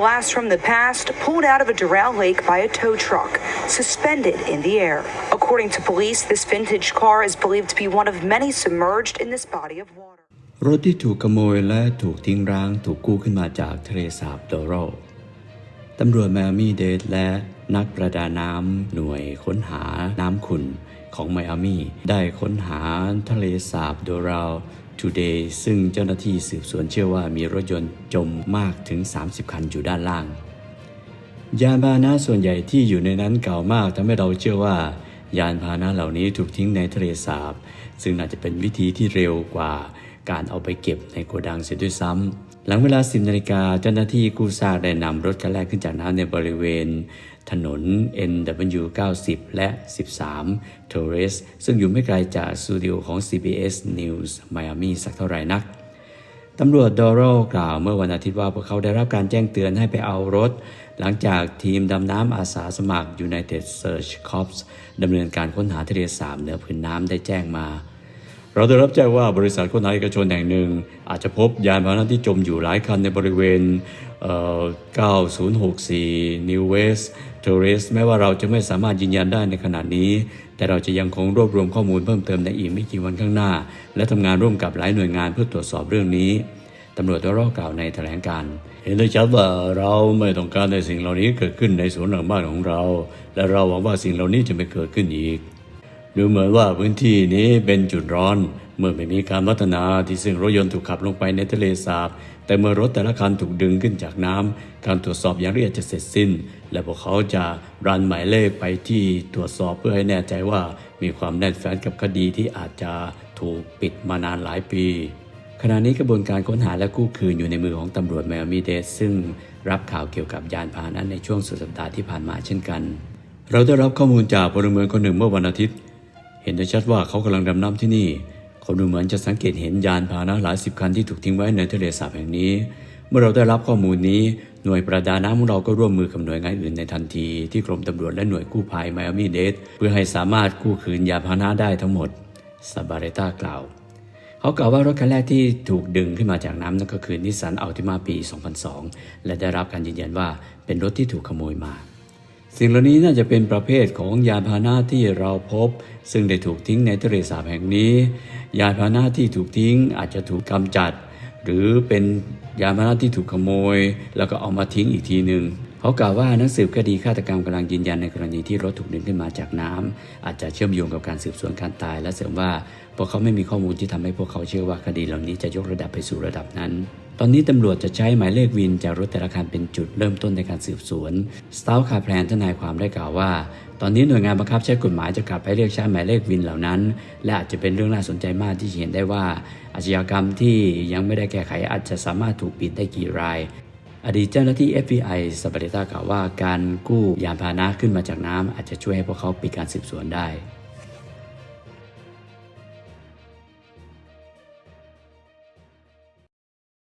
Blast from the past pulled out of a Doral lake by a tow truck, suspended in the air. According to police, this vintage car is believed to be one of many submerged in this body of water. รถที่ถูกขโมยและถูกทิ้งร้างถูกกู้ขึ้นมาจากทะเลสาบโดโรตำรวจไมมี่เดดและนักประดาน้ำหน่วยค้นหาน้ำขุ่นของไมอามี่ได้ค้นหาทะเลสาบโดโร Today ซึ่งเจ้าหน้าที่สืบสวนเชื่อว่ามีรถยนต์จมมากถึง 30 คันอยู่ด้านล่าง ยานพาหนะส่วนใหญ่ที่อยู่ในนั้นเก่ามากทำให้เราเชื่อว่า ยานพาหนะเหล่านี้ถูกทิ้งในทะเลสาบ ซึ่งอาจจะเป็นวิธีที่เร็วกว่า การเอาไปเก็บในโกดังเสียด้วยซ้ำหลังเวลา 10นาฬิกาเจ้าหน้าที่กู้ซากได้นำรถคันแรกขึ้นจากน้ำในบริเวณ ถนน NW 90 และ 13 Torres ซึ่งอยู่ไม่ไกลจากสตูดิโอของ CBS News Miami สักเท่าไหร่นักตำรวจดอโรกล่าวเมื่อวันอาทิตย์ว่าพวกเขาได้รับการแจ้งเตือนให้ไปเอารถ หลังจากทีมดำน้ำอาสาสมัคร United Search Corps ดำเนินการค้นหาทะเลสาบเหนือพื้นน้ำได้แจ้งมา เราได้รับแจ้งว่าบริษัทค้นหาเอกชนแห่งหนึ่ง อาจจะพบยานพาหนะที่จมอยู่หลายคันในบริเวณเ9064 New West Torres แม้ว่าเราจะไม่สามารถยืนยันได้ในขณะนี้ แต่เราจะยังคงรวบรวมข้อมูลเพิ่มเติมในอีกไม่กี่วันข้างหน้า และทำงานร่วมกับหลายหน่วยงานเพื่อตรวจสอบเรื่องนี้ตำรวจไดอโรกล่าวในแถลงการ เห็นได้ชัดว่าเราไม่ต้องการให้สิ่งเหล่านี้เกิดขึ้นในสวนหลังบ้านของเรา และเราหวังว่าสิ่งเหล่านี้จะไม่เกิดขึ้นอีก ดูเหมือนว่าพื้นที่นี้เป็นจุดร้อน เมื่อไม่มีการพัฒนาที่ซึ่งรถยนต์ถูกขับลงไปในทะเลสาบ แต่เมื่อรถแต่ละคันถูกดึงขึ้นจากน้ำการตรวจสอบอย่างละเอียดจะเสร็จสิ้น และพวกเขาจะรันหมายเลขไปที่ตรวจสอบเพื่อให้แน่ใจว่ามีความแน่นแฟ้นกับคดีที่อาจจะถูกปิดมานานหลายปีขณะนี้กระบวนการค้นหาและกู้คืนอยู่ในมือของตำรวจไมอามีเดสซึ่งรับข่าวเกี่ยวกับยานพาหนะในช่วงสุดสัปดาห์ที่ผ่านมาเช่นกัน เราได้รับข้อมูลจากพลเมืองคนหนึ่งเมื่อวันอาทิตย์ เห็นได้ชัดว่าเขากำลังดำน้ำที่นี่ เขาดูเหมือนจะสังเกตเห็นยานพาหนะหลายสิบคันที่ถูกทิ้งไว้ในทะเลสาบแห่งนี้ เมื่อเราได้รับข้อมูลนี้หน่วยประดาน้ำของเราก็ร่วมมือกับหน่วยงานอื่นในทันที ที่กรมตำรวจและหน่วยกู้ภัยไมอามีเดสเพื่อให้สามารถกู้คืนยานพาหนะได้ทั้งหมดซาบาเรต้ากล่าว เขากล่าวว่ารถคันแรกที่ถูกดึงขึ้นมาจากน้ำนั่นก็คือนิสสันอัลติมาปี 2002 และได้รับการยืนยันว่าเป็นรถที่ถูกขโมยมา สิ่งเหล่านี้น่าจะเป็นประเภทของยานพาหนะที่เราพบ ซึ่งได้ถูกทิ้งในทะเลสาบแห่งนี้ ยานพาหนะที่ถูกทิ้งอาจจะถูกกำจัด หรือเป็นยานพาหนะที่ถูกขโมย แล้วก็เอามาทิ้งอีกทีหนึ่งเขากล่าวว่านักสืบคดีฆาตกรรมกำลังยืนยันในกรณีที่รถถูกดึงขึ้นมาจากน้ำอาจจะเชื่อมโยงกับการสืบสวนการตาย และเสริมว่าพวกเขาไม่มีข้อมูลที่ทำให้พวกเขาเชื่อว่าคดีเหล่านี้จะยกระดับไปสู่ระดับนั้น ตอนนี้ตำรวจจะใช้หมายเลขวินจากรถแต่ละคันเป็นจุดเริ่มต้นในการสืบสวนสตาฟคาแพลนทนายความได้กล่าวว่า ตอนนี้หน่วยงานบังคับใช้กฎหมายจะกลับไปเรียกใช้หมายเลขวินเหล่านั้น และอาจจะเป็นเรื่องน่าสนใจมากที่เห็นได้ว่า อาชญากรรมที่ยังไม่ได้แก้ไขอาจจะสามารถถูกปิดได้กี่รายอดีตเจ้าหน้าที่ FBI สปาเดต้ากล่าวว่าการกู้ยานพาหนะขึ้นมาจากน้ำอาจจะช่วยให้พวกเขาปิดการสืบสวนได้